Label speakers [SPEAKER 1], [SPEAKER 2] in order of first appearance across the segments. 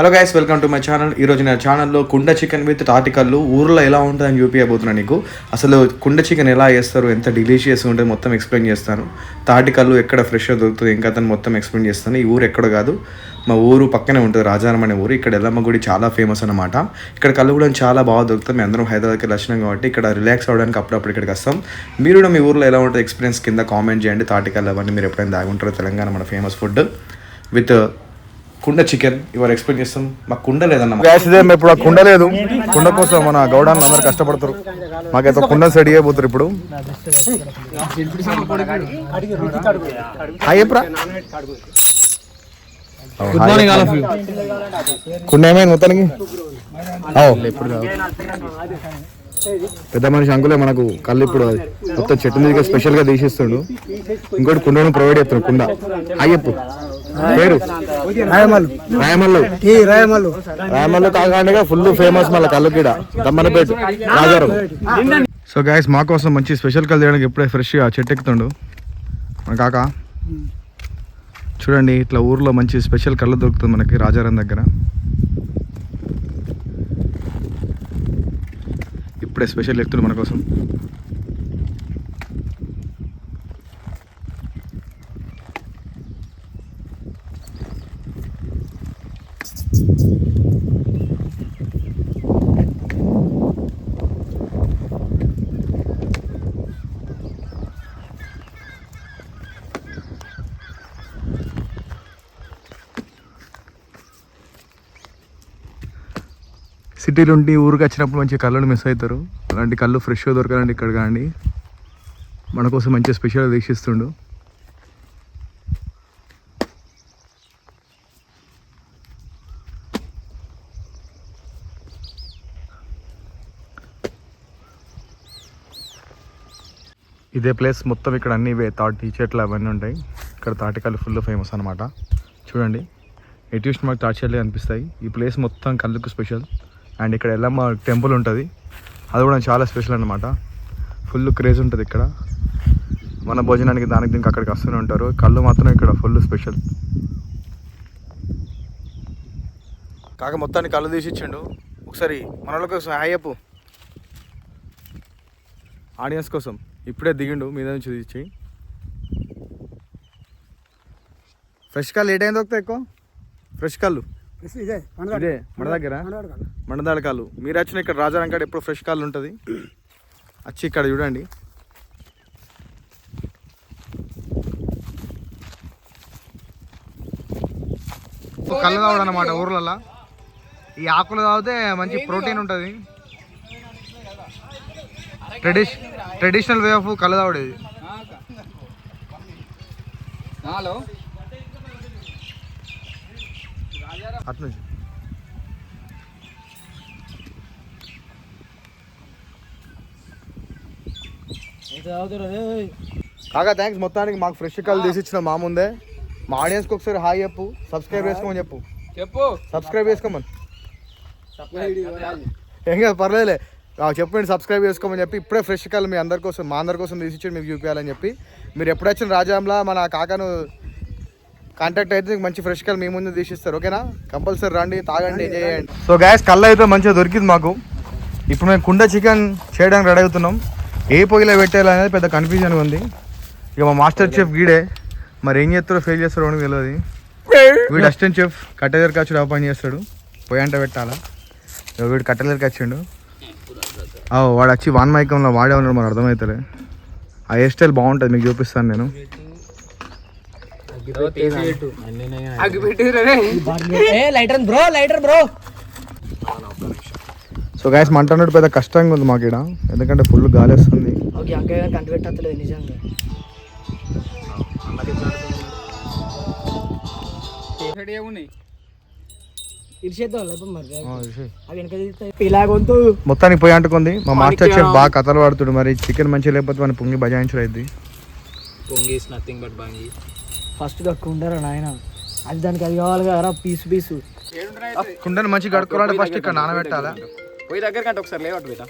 [SPEAKER 1] Hello guys welcome to my channel ఈరోజు నా ఛానల్లో కుండ చికెన్ విత్ తాటికల్లు. ఊర్లో ఎలా ఉంటుందని చూపించబోతున్నాను నీకు. అసలు కుండ చికెన్ ఎలా చేస్తారు ఎంత డిలీషియస్ ఉంటుంది మొత్తం ఎక్స్ప్లెయిన్ చేస్తాను. తాటికల్లు ఎక్కడ ఫ్రెష్గా దొరుకుతుంది ఇంకా అతను మొత్తం ఎక్స్ప్లెయిన్ చేస్తాను. ఈ ఊరు ఎక్కడ కాదు మా ఊరు పక్కనే ఉంటుంది రాజారం అనే ఊరు. ఇక్కడ ఎల్లమ్మ గుడి చాలా ఫేమస్ అనమాట ఇక్కడ కళ్ళు కూడా చాలా బాగా దొరుకుతుంది. మేము అందరం హైదరాబాద్కి వచ్చినాం కాబట్టి ఇక్కడ రిలాక్స్ అవ్వడానికి అప్పుడప్పుడు ఇక్కడికి వస్తాం. మీరు కూడా మీ ఊర్లో ఎలా ఉంటుంది ఎక్స్పీరియన్స్ కింద కామెంట్ చేయండి. తాటికల్లు అవన్నీ మీరు ఎప్పుడైనా దాగుంటారో తెలంగాణ మన ఫేమస్ ఫుడ్ విత్ కుండ చికెన్ ఇవాళ ఎక్స్ప్లెయిన్ చేస్తాం. మాకు కుండ లేదన్న
[SPEAKER 2] గ్యాస్ ఇదే మేము ఇప్పుడు ఆ కుండ లేదు. కుండ కోసం మన గౌడాన్లు అందరు కష్టపడతారు. మాకైతే కుండ సెట్ చేయబోతారు ఇప్పుడు. హాయ్ చెప్పరా good morning all of you కుండ ఏమైంది మొత్తానికి? ఇప్పుడు పెద్ద మనిషి అంకులే మనకు కళ్ళు ఇప్పుడు మొత్తం చెట్టు మీద స్పెషల్గా తీసిస్తుండు. ఇంకోటి కుండను ప్రొవైడ్ చేస్తున్నాడు కుండ. హాయ్ చెప్పు పేరు? రాయమల్లు. రాయమల్లు.
[SPEAKER 3] ఈ రాయమల్లు.
[SPEAKER 2] రాయమల్లు కాగానే ఫుల్ ఫేమస్ మళ్ళీ కల్లుకీడ దమ్మనపేట రాజారం సో గాయస్ మా కోసం మంచి స్పెషల్ కల్ చేయడానికి ఇప్పుడే ఫ్రెష్గా చెట్టు ఎక్కుతుండు మన కాక చూడండి ఇట్లా ఊర్లో మంచి స్పెషల్ కళ్ళు దొరుకుతుంది మనకి రాజారం దగ్గర. ఇప్పుడే స్పెషల్ ఎక్కుతుండు మన కోసం. సిటీలో ఉండి ఊరికి వచ్చినప్పుడు మంచి కళ్ళను మిస్ అవుతారు. అలాంటి కళ్ళు ఫ్రెష్గా దొరకాలండి ఇక్కడ కానీ మన కోసం మంచి స్పెషల్ దీక్షిస్తుండు. ఇదే ప్లేస్ మొత్తం ఇక్కడ అన్ని తాటి చెట్లు అవన్నీ ఉంటాయి. ఇక్కడ తాటికాయలు ఫుల్ ఫేమస్ అనమాట చూడండి. ఎటు చూసిన మాకు తాటి చెట్లు అనిపిస్తాయి. ఈ ప్లేస్ మొత్తం కళ్ళకు స్పెషల్ అండ్ ఇక్కడ ఎల్లమ్మ టెంపుల్ ఉంటుంది. అది కూడా చాలా స్పెషల్ అనమాట ఫుల్ క్రేజ్ ఉంటుంది ఇక్కడ. మన భోజనానికి దానికి దీనికి అక్కడికి వస్తూనే ఉంటారు. కళ్ళు మాత్రం ఇక్కడ ఫుల్ స్పెషల్ కాక మొత్తాన్ని కళ్ళు తీసి ఇచ్చిండు. ఒకసారి మన కోసం హాయ్ ఆడియన్స్ కోసం. ఇప్పుడే దిగిండు మీద నుంచి తీసి. ఫ్రెష్ కళ్ళు ఏ టైం దొరుకుతాయి ఎక్కువ. ఫ్రెష్ కళ్ళు.
[SPEAKER 3] ఇదే
[SPEAKER 2] ఇదే మన దగ్గర మండదాడ కాలు. మీరు వచ్చిన ఇక్కడ రాజారంకాడ ఎప్పుడు ఫ్రెష్ కాలు ఉంటుంది? వచ్చి ఇక్కడ చూడండి. కళ్ళు తాగడం అనమాట ఊర్లలో. ఈ ఆకులు తాగితే మంచి ప్రోటీన్ ఉంటుంది. ట్రెడిష్ ట్రెడిషనల్ వే ఆఫ్ కళ్ళు తాగడేది
[SPEAKER 4] హలో
[SPEAKER 2] అట్నుంచి కాగా థ్యాంక్స్ మొత్తానికి మాకు ఫ్రెష్ కాల్ తీసి ఇచ్చిన మా ముందే. మా ఆడియన్స్కి ఒకసారి హాయ్ చెప్పు. సబ్స్క్రైబ్ చేసుకోమని చెప్పు.
[SPEAKER 4] చెప్పు.
[SPEAKER 2] సబ్స్క్రైబ్ చేసుకోమని. ఏం కాదు పర్లేదులే. చెప్పండి సబ్స్క్రైబ్ చేసుకోమని చెప్పి. ఇప్పుడే ఫ్రెష్ కాల్ మీ అందరి కోసం మా అందరి కోసం తీసి ఇచ్చి మీకు చూపించాలని చెప్పి. మీరు ఎప్పుడు వచ్చిన రాజాంలా మన కాకాను కాంటాక్ట్ అయితే మంచి ఫ్రెష్ కాల్ మీ ముందు తీసిస్తారు ఓకేనా కంపల్సరీ రండి తాగండి ఎంజాయ్ చేయండి. సో గ్యాస్ కళ్ళు అయితే మంచిగా దొరికింది మాకు. ఇప్పుడు మేము కుండ చికెన్ చేయడానికి రెడీ అవుతున్నాం. ఏ పొయ్యిలో పెట్టాలి అనేది పెద్ద కన్ఫ్యూజన్ ఉంది. ఇక మా మాస్టర్ చెఫ్ గీడే. మరి ఏం చేస్తారో ఫెయిల్ చేస్తారో అని తెలియదు. వీడు అసిస్టెంట్ చెఫ్ కట్టెదర్ వచ్చి పని చేస్తాడు. పొయ్యి అంట పెట్టాలా? వీడు కట్టెదరికి వచ్చిండు. ఆ, వాడు వచ్చి వన్ మైకంలో వాడే ఉన్నాడు మరి అర్థమవుతలే ఆ హెయిర్ స్టైల్ బాగుంటుంది మీకు చూపిస్తాను నేను.
[SPEAKER 3] Lighter bro lighter bro
[SPEAKER 2] so guys మంట అన్నట్టు పెద్ద కష్టంగా ఉంది మాకు ఇక్కడ ఎందుకంటే ఫుల్ గాలి వస్తుంది.
[SPEAKER 3] ఓకే పెట్టలేదు నిజంగా.
[SPEAKER 2] మొత్తానికి పోయి అంటుకుంది. మా మాస్టర్ చెఫ్ బాగా కథలు పడుతుడు మరి. చికెన్ మంచిగా లేకపోతే మన పొంగి బజాయించడం అయింది
[SPEAKER 4] పొంగి ఇస్ నథింగ్ బట్ బాంగి
[SPEAKER 3] ఫస్ట్ దక్కు ఉండరా నాయన. అది దానికి అది కావాలి కదరా పీసు పీసు.
[SPEAKER 2] కుండని మంచిగా కడుక్కోవాలంటే ఫస్ట్ ఇక్కడ నానబెట్టాలా?
[SPEAKER 4] పోయి దగ్గర కంటే ఒకసారి లేవట్టు బేటా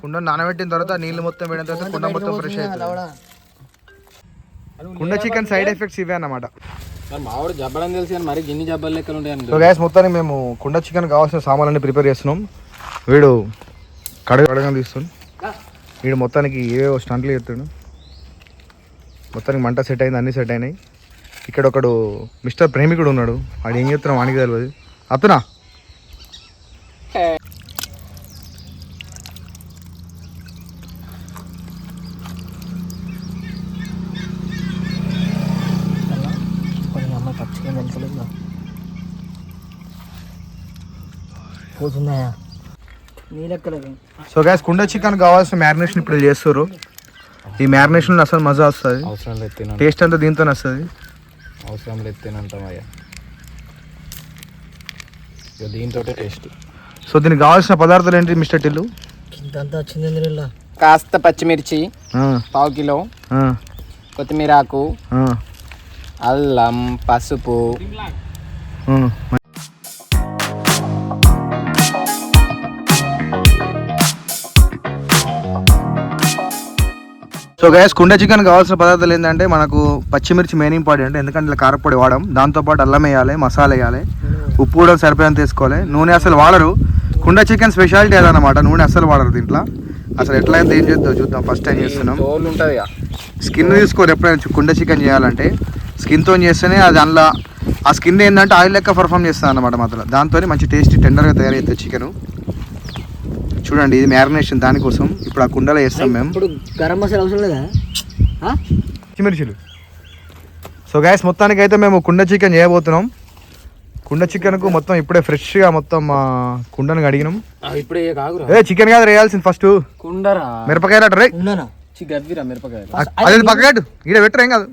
[SPEAKER 2] కుండ నానబెట్టిన తర్వాత నీళ్ళు మొత్తం వేయడం తర్వాత కుండ మొత్తం ఫ్రెష్ అవుతుంది. కుండ చికెన్ సైడ్ ఎఫెక్ట్స్ ఇవే అన్నమాట.
[SPEAKER 4] మావాడు జబ్బలని తెలుసు కానీ మరి గిన్ని జబ్బలు లెక్కలు ఉంటాయి
[SPEAKER 2] సో గ్యాస్ మొత్తానికి మేము కుండ చికెన్ కావాల్సిన సామాన్లన్నీ ప్రిపేర్ చేస్తున్నాం. వీడు కడగ కడగని తీస్తుంది వీడు మొత్తానికి ఏవో స్టంట్లు చేస్తాడు మొత్తానికి మంట సెట్ అయింది అన్నీ సెట్ అయినాయి. ఇక్కడ ఒకడు మిస్టర్ ప్రేమికుడు ఉన్నాడు. వాడు ఏం చేస్తున్నాం వానికి తెలియదు అతనా?
[SPEAKER 3] పోతున్నాయా?
[SPEAKER 2] సో గ్యాస్ కుండ చికెన్ కావాల్సిన మ్యారినేషన్ ఇప్పుడు చేస్తారు ఈ మ్యారినేషన్ అసలు మజా వస్తుంది.
[SPEAKER 4] అవసరం లేదు
[SPEAKER 2] టేస్ట్ అంతా దీంతోనే వస్తుంది.
[SPEAKER 4] అవసరం లేదు తినంటాం అయ్యా. దీంతో టేస్ట్.
[SPEAKER 2] సో దీనికి కావాల్సిన పదార్థాలు ఏంటి మిస్టర్ టిల్లు?
[SPEAKER 3] ఇంతంతా వచ్చింది నీళ్ళ
[SPEAKER 4] కాస్త పచ్చిమిర్చి
[SPEAKER 2] ఆ,
[SPEAKER 4] పావు కిలో
[SPEAKER 2] ఆ,
[SPEAKER 4] కొత్తిమీర ఆకు
[SPEAKER 2] ఆ,
[SPEAKER 4] అల్లం పసుపు.
[SPEAKER 2] సో గైస్ కుండ చికెన్ కావాల్సిన పదార్థాలు ఏంటంటే మనకు పచ్చిమిర్చి మెయిన్ ఇంపార్టెంట్ ఎందుకంటే ఇలా కారపొడి వాడడం దాంతోపాటు అల్లం వేయాలి మసాలా వేయాలి. ఉప్పు కూడా సరిపోయేంత తీసుకోవాలి నూనె అసలు వాడరు. కుండ చికెన్ స్పెషాలిటీ అదనమాట. నూనె అసలు వాడరు దీంట్లో. అసలు ఎట్లా అయితే ఏం చేద్దాం చూద్దాం. ఫస్ట్ టైం చేస్తున్నాం. స్కిన్ తీసుకోరు ఎప్పుడైనా కుండ చికెన్ చేయాలంటే. స్కిన్తో చేస్తేనే అది అందులో ఆ స్కిన్ ఏంటంటే ఆయిల్ లెక్క పర్ఫామ్ చేస్తుంది అనమాట మాత్రం దాంతో మంచి టేస్టీ టెండర్గా తయారైతుంది చికెన్ చూడండి ఇది మ్యారినేషన్ దానికోసం. ఇప్పుడు ఆ కుండలో వేస్తాం మేము.
[SPEAKER 3] ఇప్పుడు గరం మసాలా అవసరం లేదా? ఆ?
[SPEAKER 2] పచ్చిమిర్చిలు సో గ్యాస్ మొత్తానికి అయితే మేము కుండ చికెన్ చేయబోతున్నాం. కుండ చికెన్కు మొత్తం ఇప్పుడే ఫ్రెష్గా మొత్తం మా కుండను కడిగినాం.
[SPEAKER 4] ఇప్పుడే కాగురా
[SPEAKER 2] ఏ చికెన్ కాదు వేయాల్సింది ఫస్ట్
[SPEAKER 4] కుండరా?
[SPEAKER 2] మిరపకాయలు అట రే
[SPEAKER 3] ఉన్నానా?
[SPEAKER 4] చి గవ్విరా మిరపకాయలు.
[SPEAKER 2] అదే పక్కగట్టు ఇక్కడ పెట్టరు ఏం కాదు.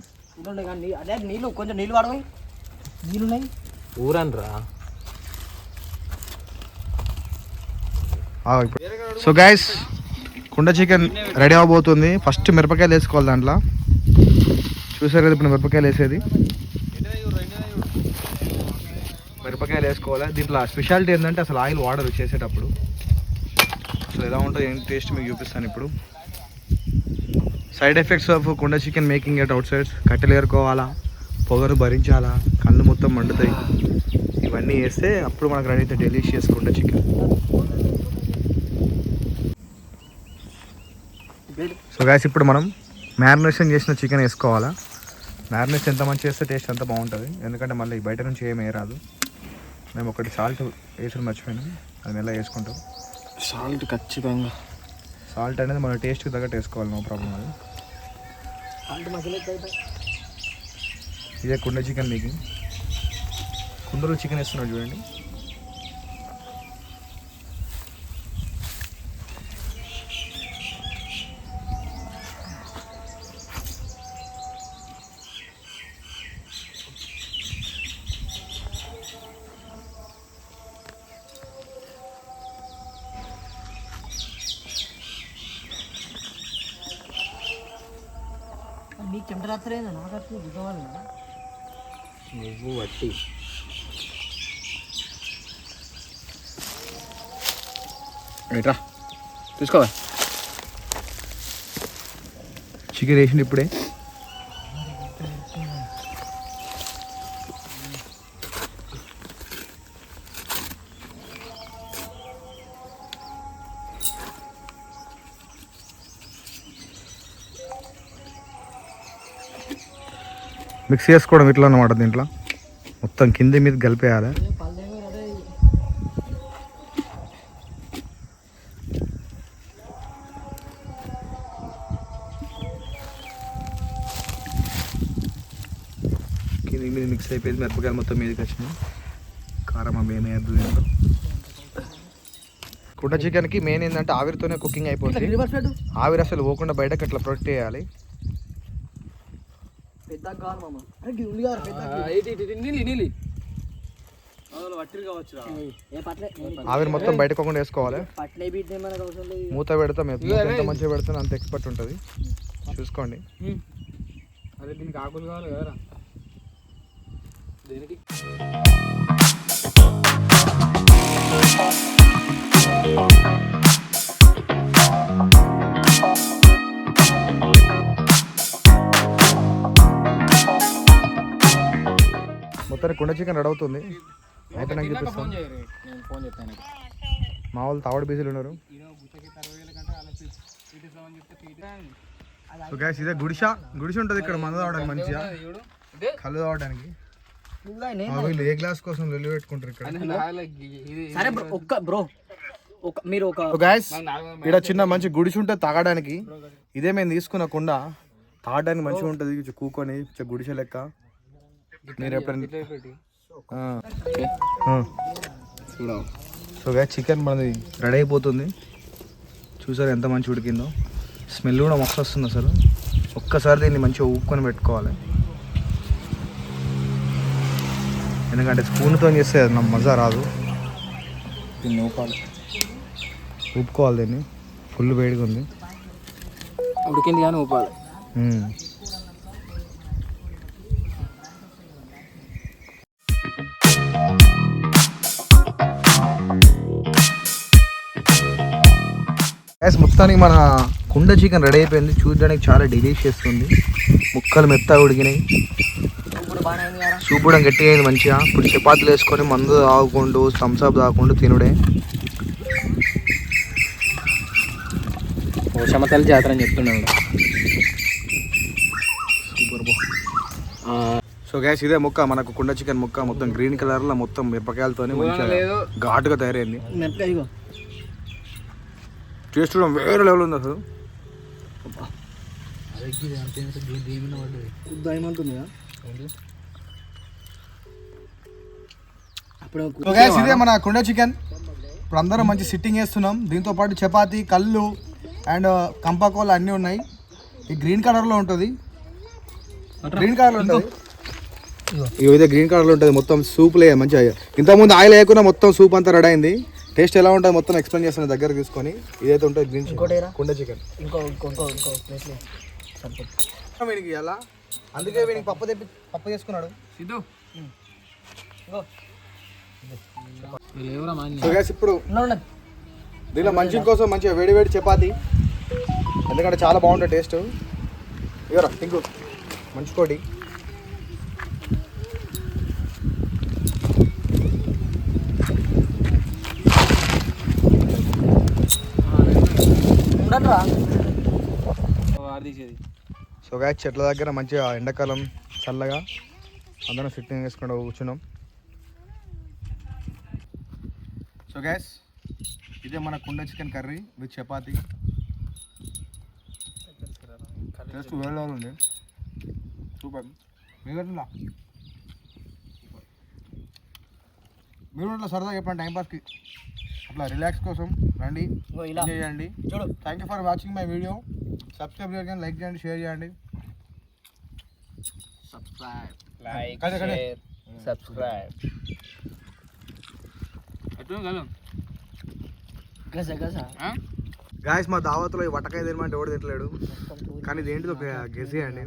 [SPEAKER 3] నీళ్ళు కొంచెం నీళ్ళు వాడవి. నీళ్ళు
[SPEAKER 4] ఊరన్రా
[SPEAKER 2] ఆ, ఇప్పుడు. సో గైస్ కుండ చికెన్ రెడీ అవబోతుంది. ఫస్ట్ మిరపకాయలు వేసుకోవాలి దాంట్లో. చూసారు కదా ఇప్పుడు మిరపకాయలు వేసేది. మిరపకాయలు వేసుకోవాలి. దీంట్లో స్పెషాలిటీ ఏంటంటే అసలు ఆయిల్ వాడరు చేసేటప్పుడు. అసలు ఎలా ఉంటుందో ఏం టేస్ట్ మీకు చూపిస్తాను ఇప్పుడు. సైడ్ ఎఫెక్ట్స్ ఆఫ్ కుండ chicken making at outsides కట్టెలు ఏరుకోవాలా? పొగరు భరించాలా? కళ్ళు మొత్తం మండుతాయి. ఇవన్నీ వేస్తే అప్పుడు మనకు రెడీ అయితే డెలిషియస్ కుండ చికెన్. సో గాయస్ ఇప్పుడు మనం మ్యారినేషన్ చేసిన చికెన్ వేసుకోవాలా? మ్యారినేషన్ ఎంత మంచి చేస్తే టేస్ట్ అంత బాగుంటుంది. ఎందుకంటే మళ్ళీ బయట నుంచి ఏం వేయరాదు. మేము ఒకటి సాల్ట్ వేసుడు మర్చిపోయినాం. అది మెల్ల వేసుకుంటాం.
[SPEAKER 4] సాల్ట్ ఖచ్చితంగా.
[SPEAKER 2] సాల్ట్ అనేది మన టేస్ట్కి తగ్గట్టు వేసుకోవాలి నో ప్రాబ్లం అది. ఇదే కుండ చికెన్ మేకింగ్ కుండలో చికెన్ వేస్తున్నాడు చూడండి.
[SPEAKER 3] నీకు చెమట రాత్రేందా నాకు అట్లా బుద్ధవాలి
[SPEAKER 4] నువ్వు వట్టి. ఎట్రా చూసుకోవా
[SPEAKER 2] చికెన్ వేసింది ఇప్పుడే. మిక్స్ చేసుకోవడం ఇట్లా అన్నమాట దీంట్లో. మొత్తం కింద మీద కలిపేయాలి. కింద మీద మిక్స్ అయిపోయింది మిరపకాయలు మొత్తం మీదకి వచ్చినాయి. కారం మెయిన్ దీంట్లో. కుండ చికెన్కి మెయిన్ ఏంటంటే ఆవిరితోనే కుకింగ్ అయిపోతుంది ఆవిరి అసలు పోకుండా బయటకు అట్లా ప్రొటెక్ట్ చేయాలి.
[SPEAKER 3] పెద్ద మామ. అరే పెద్ద
[SPEAKER 2] ఆవిరి మొత్తం బయటకు పోకుండా వేసుకోవాలి.
[SPEAKER 3] పట్లే బీట్ మనకు అవసరం లేదు
[SPEAKER 2] మూత పెడతాం మూత ఎంత మంచిగా పెడతాం అంత ఎక్స్పర్ట్ ఉంటుంది. చూసుకోండి.
[SPEAKER 4] అరే దీనికి ఆకులు కావాలి కదరా. దేనికి?
[SPEAKER 2] మొత్తానికి కుండ చికెన్ రెడీ అవుతుంది. అయిపోయినాక
[SPEAKER 4] ఫోన్
[SPEAKER 2] చూపిస్తాను మా వాళ్ళు తావడి ఉన్నారు. సో గ్యాస్ ఇదే గుడిస గుడిస ఉంటుంది ఇక్కడ మందు తాగడానికి మంచిగా. కళ్ళు తాగడానికి. వీళ్ళు ఏ గ్లాస్ కోసం వెళ్ళి పెట్టుకుంటారు ఇక్కడ?
[SPEAKER 3] సరే బ్రో ఒక్క బ్రో ఒక మీరు ఒక
[SPEAKER 2] సో గ్యాస్ ఇక్కడ చిన్న మంచి గుడిసె ఉంటుంది తాగడానికి. ఇదే మేము తీసుకున్న కుండ. తాగడానికి మంచిగా ఉంటుంది కూకొని గుడిసె లెక్క. మీరు ఎప్పుడైనా సో చికెన్ మనది రెడీ అయిపోతుంది. చూసారు ఎంత మంచి ఉడికిందో? స్మెల్ కూడా మస్తు వస్తుంది అసలు. ఒక్కసారి దీన్ని మంచిగా ఊపుకొని పెట్టుకోవాలి. ఎందుకంటే స్పూన్తో చేస్తే అది నాకు మజా రాదు. దీన్ని ఊపాలి. ఊపుకోవాలి దీన్ని. ఫుల్ వేడిగా ఉంది.
[SPEAKER 4] ఉడికింది కానీ ఊపాలి.
[SPEAKER 2] Guys, మొత్తానికి మన కుండ చికెన్ రెడీ అయిపోయింది. చూడడానికి చాలా డెలిషియస్ ఉంది. ముక్కలు మెత్తగా ఉడికినాయి. కూడా గట్టిగా అయింది మంచిగా. ఇప్పుడు చపాతీలు వేసుకొని మందు తాగకుండా థమ్స్అప్ తాగకుండా తినుడే.
[SPEAKER 4] ఓ శమతల జాతర అని చెప్తున్నాడు.
[SPEAKER 2] సూపర్ బో. సో గ్యాస్ ఇదే ముక్క. మనకు కుండ చికెన్ ముక్క మొత్తం గ్రీన్ కలర్లో మొత్తం మిరపకాయలతో మంచిగా. ఘాటుగా తయారైంది. టేస్ట్ కూడా వేరే లెవెల్ ఉంది అసలు. ఇదే మన కుండ చికెన్. ఇప్పుడు అందరం మంచి సిట్టింగ్ వేస్తున్నాం దీంతో పాటు చపాతీ కళ్ళు అండ్ కంపాకోలు అన్నీ ఉన్నాయి. ఈ గ్రీన్ కలర్లో ఉంటుంది. గ్రీన్ కలర్లో ఉంటుంది. ఇదే గ్రీన్ కలర్లో ఉంటుంది. మొత్తం సూప్ లే మంచిగా. ఇంతకుముందు ఆయిల్ వేయకుండా మొత్తం సూప్ అంతా రెడీ అయింది. టేస్ట్ ఎలా ఉంటుంది మొత్తం ఎక్స్ప్లెయిన్ చేస్తాను దగ్గర తీసుకొని. ఇదైతే ఉంటుంది గ్రీన్ చికెన్ కుండ చికెన్
[SPEAKER 3] ఇంకో ఇంకో ఇంకో
[SPEAKER 2] ఇలా అందుకే వీనికి పప్పు తెప్పి పప్పు చేసుకున్నాడు.
[SPEAKER 4] సిద్ధు.
[SPEAKER 2] ఇప్పుడు దీనిలో మంచి కోసం మంచిగా వేడి వేడి చపాతి. ఎందుకంటే చాలా బాగుంటుంది టేస్ట్. ఇవరా మంచి కోటి
[SPEAKER 3] ఉండను రా
[SPEAKER 4] వాడు తీసేది
[SPEAKER 2] సో గ్యాస్ చెట్ల దగ్గర మంచిగా ఎండాకాలం చల్లగా అందరం సిట్టింగ్ చేసుకుంటూ కూర్చున్నాం. సో గ్యాస్ ఇదే మన కుండ chicken curry with chapati. Taste వేరే ఉంది. సూపర్ మీరు మీరు సరదాగా చెప్పండి టైంపాస్కి అట్లా రిలాక్స్ కోసం రండి.
[SPEAKER 3] ఇంకో ఇలా.
[SPEAKER 2] ఎంజాయ్ చేయండి.
[SPEAKER 3] చూడు.
[SPEAKER 2] Thank you for watching my video subscribe చేయండి లైక్ చేయండి షేర్ చేయండి.
[SPEAKER 4] లైక్. సబ్స్క్రైబ్
[SPEAKER 3] గజ గజ.
[SPEAKER 2] గాయస్ మా దావత్లో ఈ వటకాయ తినమంటే ఎవడు తినలేడు. కానీ ఇదేంటిదో గెసి అండి.